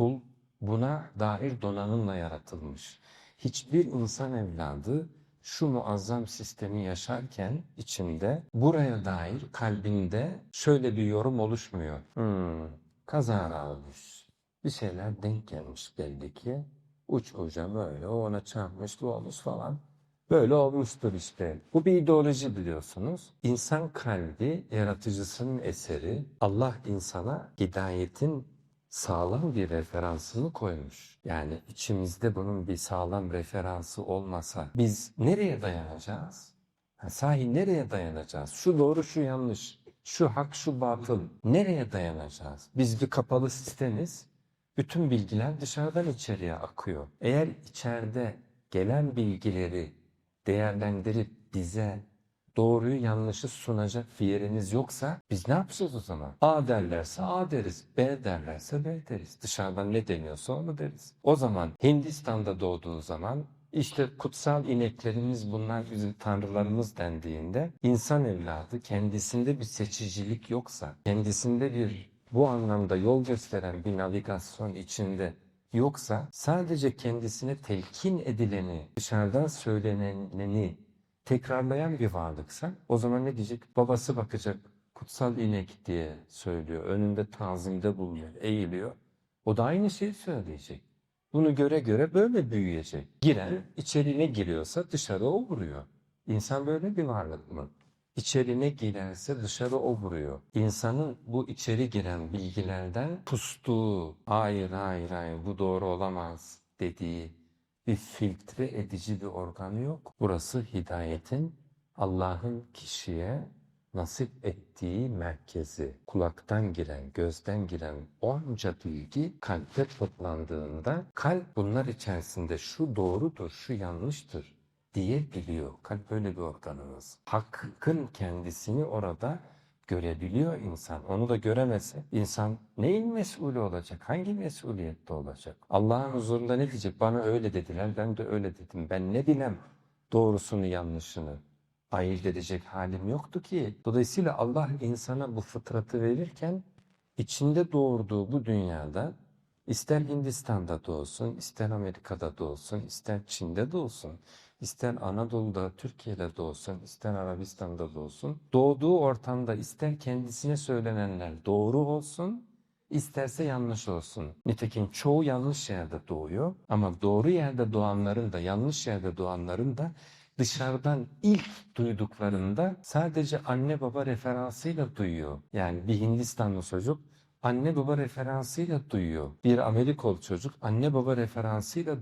Kul buna dair donanımla yaratılmış. Hiçbir insan evladı şu muazzam sistemi yaşarken içinde buraya dair kalbinde şöyle bir yorum oluşmuyor. Hmm, kazara olmuş. Bir şeyler denk gelmiş belli ki. Uç uca böyle o ona çarpmış bu olmuş falan. Böyle olmuştur işte. Bu bir ideoloji biliyorsunuz. İnsan kalbi yaratıcısının eseri. Allah insana hidayetin sağlam bir referansını koymuş. Yani içimizde bunun bir sağlam referansı olmasa biz nereye dayanacağız? Sahi nereye dayanacağız? Şu doğru, şu yanlış, şu hak, şu batıl. Nereye dayanacağız? Biz bir kapalı sistemiz. Bütün bilgiler dışarıdan içeriye akıyor. Eğer içeride gelen bilgileri değerlendirip bize doğruyu yanlışı sunacak bir yeriniz yoksa biz ne yapacağız o zaman? A derlerse A deriz, B derlerse B deriz. Dışarıdan ne deniyorsa onu deriz. O zaman Hindistan'da doğduğu zaman işte kutsal ineklerimiz bunlar bizim tanrılarımız dendiğinde insan evladı kendisinde bir seçicilik yoksa, kendisinde bir bu anlamda yol gösteren bir navigasyon içinde yoksa sadece kendisine telkin edileni, dışarıdan söyleneni tekrarlayan bir varlıksa o zaman ne diyecek? Babası bakacak kutsal inek diye söylüyor. Önünde tazimde bulunuyor, eğiliyor. O da aynı şeyi söyleyecek. Bunu göre göre böyle büyüyecek. Giren içeri ne giriyorsa dışarı o vuruyor. İnsan böyle bir varlık mı? İçeri ne girerse dışarı o vuruyor. İnsanın bu içeri giren bilgilerden pustuğu, hayır hayır hayır bu doğru olamaz dediği bir filtre edici bir organı yok. Burası hidayetin Allah'ın kişiye nasip ettiği merkezi. Kulaktan giren, gözden giren onca bilgi kalpte toplandığında kalp bunlar içerisinde şu doğrudur, şu yanlıştır diyebiliyor. Kalp böyle bir organımız. Hakkın kendisini orada görebiliyor insan. Onu da göremese insan neyin mesulü olacak? Hangi mesuliyette olacak? Allah'ın huzurunda ne diyecek? Bana öyle dediler, ben de öyle dedim. Ben ne bilem doğrusunu yanlışını ayırt edecek halim yoktu ki. Dolayısıyla Allah insana bu fıtratı verirken içinde doğurduğu bu dünyada ister Hindistan'da doğsun, ister Amerika'da doğsun, ister Çin'de doğsun, ister Anadolu'da, Türkiye'de doğsun, ister Arabistan'da doğsun, doğduğu ortamda ister kendisine söylenenler doğru olsun, isterse yanlış olsun. Nitekim çoğu yanlış yerde doğuyor ama doğru yerde doğanların da yanlış yerde doğanların da dışarıdan ilk duyduklarında sadece anne baba referansıyla duyuyor. Yani bir Hindistanlı çocuk anne baba referansıyla duyuyor. Bir Amerikalı çocuk anne baba referansıyla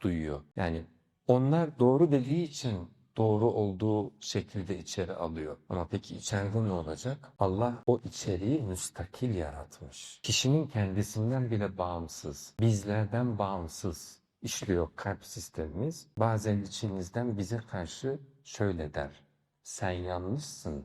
duyuyor. Yani onlar doğru dediği için doğru olduğu şekilde içeri alıyor. Ama peki içeride ne olacak? Allah o içeriği müstakil yaratmış. Kişinin kendisinden bile bağımsız, bizlerden bağımsız işliyor kalp sistemimiz. Bazen içimizden bize karşı şöyle der. Sen yanlışsın.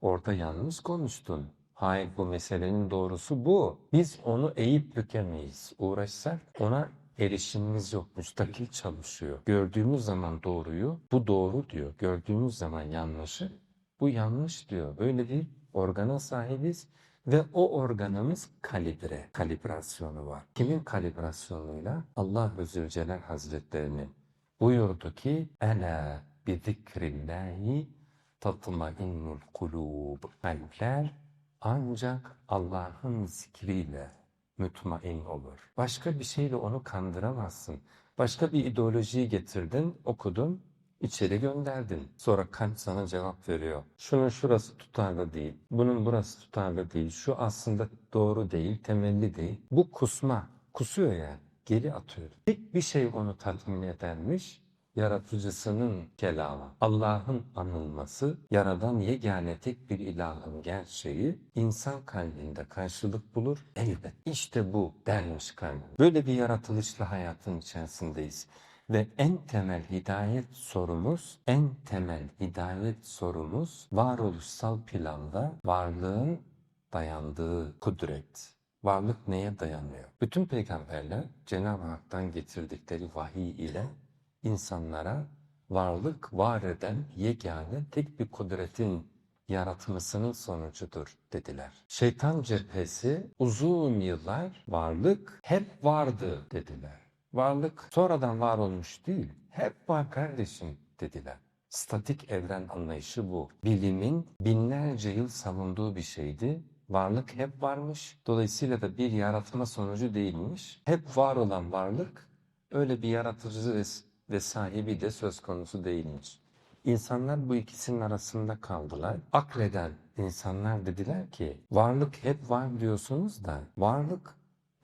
Orada yanlış konuştun. Hayır bu meselenin doğrusu bu. Biz onu eğip bükemeyiz. Uğraşsak ona erişimimiz yok. Müstakil çalışıyor. Gördüğümüz zaman doğruyu bu doğru diyor. Gördüğümüz zaman yanlışı bu yanlış diyor. Öyle bir organa sahibiz ve o organımız kalibre, kalibrasyonu var. Kimin kalibrasyonuyla? Allah Zülcelal Hazretlerinin buyurdu ki Ela bi zikrillahi tatmainnul kulub. Kalpler ancak Allah'ın zikriyle mütmain olur. Başka bir şeyle onu kandıramazsın. Başka bir ideolojiyi getirdin, okudun, içeri gönderdin. Sonra kalp sana cevap veriyor. Şunun şurası tutarlı değil, bunun burası tutarlı değil, şu aslında doğru değil, temelli değil. Bu kusma, kusuyor yani, geri atıyor. Tek bir şey onu tatmin edermiş, yaratıcısının kelamı, Allah'ın anılması, yaradan yegane tek bir ilahın gerçeği insan kalbinde karşılık bulur elbet. İşte bu dermiş kalbim. Böyle bir yaratılışlı hayatın içerisindeyiz. Ve en temel hidayet sorumuz, en temel hidayet sorumuz varoluşsal planda varlığın dayandığı kudret. Varlık neye dayanıyor? Bütün peygamberler Cenab-ı Hak'tan getirdikleri vahiy ile insanlara varlık var eden yegane tek bir kudretin yaratmasının sonucudur dediler. Şeytan cephesi uzun yıllar varlık hep vardı dediler. Varlık sonradan var olmuş değil, hep var kardeşim dediler. Statik evren anlayışı bu. Bilimin binlerce yıl savunduğu bir şeydi. Varlık hep varmış. Dolayısıyla da bir yaratma sonucu değilmiş. Hep var olan varlık öyle bir yaratıcı ve, sahibi de söz konusu değilmiş. İnsanlar bu ikisinin arasında kaldılar. Akleden insanlar dediler ki varlık hep var diyorsunuz da varlık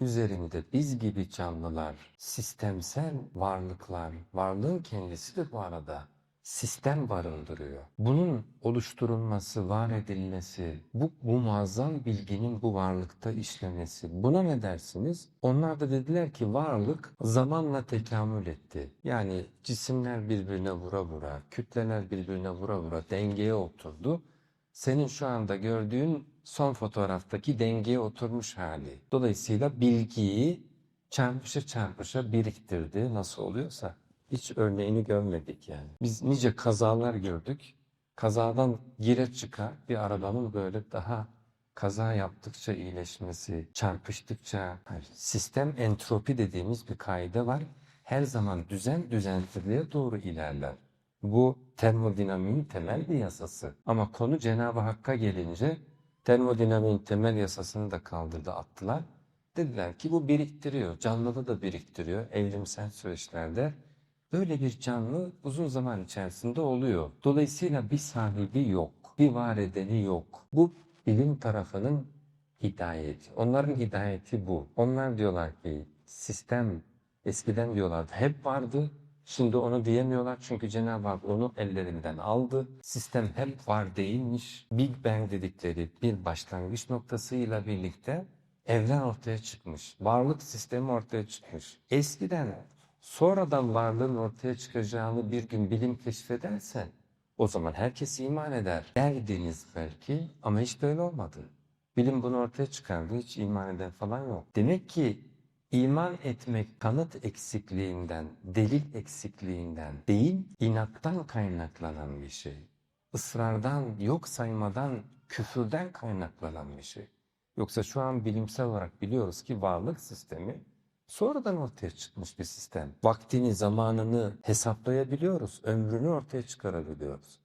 üzerinde biz gibi canlılar, sistemsel varlıklar, varlığın kendisi de bu arada sistem barındırıyor. Bunun oluşturulması, var edilmesi, bu, bu muazzam bilginin bu varlıkta işlemesi. Buna ne dersiniz? Onlar da dediler ki varlık zamanla tekamül etti. Yani cisimler birbirine vura vura, kütleler birbirine vura vura dengeye oturdu. Senin şu anda gördüğün son fotoğraftaki dengeye oturmuş hali. Dolayısıyla bilgiyi çarpışa çarpışa biriktirdi nasıl oluyorsa. Hiç örneğini görmedik yani. Biz nice kazalar gördük. Kazadan gire çıkar bir arabanın böyle daha kaza yaptıkça iyileşmesi, çarpıştıkça sistem entropi dediğimiz bir kaide var. Her zaman düzen düzensizliğe doğru ilerler. Bu termodinamiğin temel bir yasası. Ama konu Cenab-ı Hakk'a gelince termodinamiğin temel yasasını da kaldırdı attılar. Dediler ki bu biriktiriyor. Canlıda da biriktiriyor evrimsel süreçlerde. Böyle bir canlı uzun zaman içerisinde oluyor. Dolayısıyla bir sahibi yok, bir var edeni yok. Bu bilim tarafının hidayeti. Onların hidayeti bu. Onlar diyorlar ki sistem eskiden diyorlardı hep vardı. Şimdi onu diyemiyorlar çünkü Cenab-ı Hak onu ellerinden aldı. Sistem hep var değilmiş. Big Bang dedikleri bir başlangıç noktasıyla birlikte evren ortaya çıkmış. Varlık sistemi ortaya çıkmış. Eskiden sonradan varlığın ortaya çıkacağını bir gün bilim keşfederse o zaman herkes iman eder derdiniz belki ama hiç böyle olmadı. Bilim bunu ortaya çıkardı hiç iman eden falan yok. Demek ki iman etmek kanıt eksikliğinden, delil eksikliğinden değil inattan kaynaklanan bir şey. Isrardan, yok saymadan, küfürden kaynaklanan bir şey. Yoksa şu an bilimsel olarak biliyoruz ki varlık sistemi sonradan ortaya çıkmış bir sistem. Vaktini, zamanını hesaplayabiliyoruz. Ömrünü ortaya çıkarabiliyoruz.